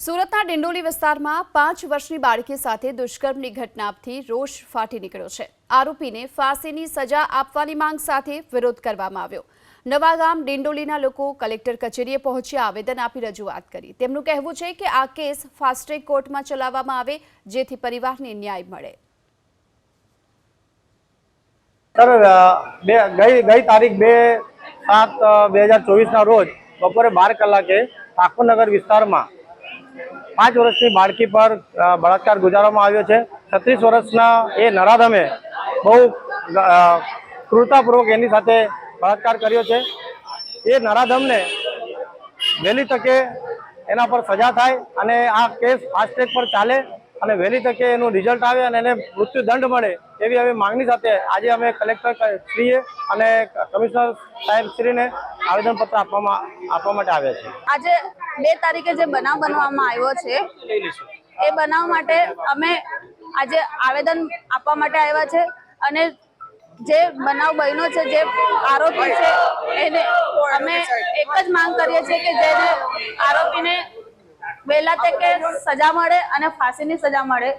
સુરતના ડિંડોલી વિસ્તારમાં પાંચ વર્ષની બાળકી સાથે દુષ્કર્મની ઘટનાથી રોષ ફાટી નીકળ્યો છે. આરોપીને ફાંસીની સજા આપવાની માંગ સાથે વિરોધ કરવામાં આવ્યો. નવાગામ ડિંડોલીના લોકો કલેક્ટર કચેરીએ પહોંચી આવેદન આપી રજૂઆત કરી. તેમનું કહેવું છે કે આ કેસ ફાસ્ટ કોર્ટમાં ચલાવવામાં આવે, જેથી પરિવારને ન્યાય મળે. બપોરે બાર કલાકે ઠાકોરનગર વિસ્તારમાં પાંચ વર્ષની બાળકી પર બળાત્કાર ગુજારવામાં આવ્યો છે. છત્રીસ વર્ષના એ નરાધમે બહુ ક્રૂરતાપૂર્વક એની સાથે બળાત્કાર કર્યો છે. એ નરાધમને વહેલી તકે એના પર સજા થાય અને આ કેસ ફાસ્ટ્રેક પર ચાલે અને વહેલી તકે એનું રિઝલ્ટ આવે અને એને મૃત્યુદંડ મળે એવી અમે માંગણી સાથે આજે અમે કલેક્ટર શ્રીએ અને કમિશનર સાહેબ શ્રીને આવેદનપત્ર આપવામાં, આપવા માટે આવ્યા છે આજે બે તારીખે જે બનાવ બનવામાં આવ્યો છે, એ બનાવ માટે અમે આજે આવેદન આપવા માટે આવ્યા છે અને જે બનાવ બન્યો છે, જે આરોપી છે, એને અમે એક જ માંગ કરીએ છીએ કે જેને આરોપીને વહેલા તકે સજા મળે અને ફાંસીની સજા મળે.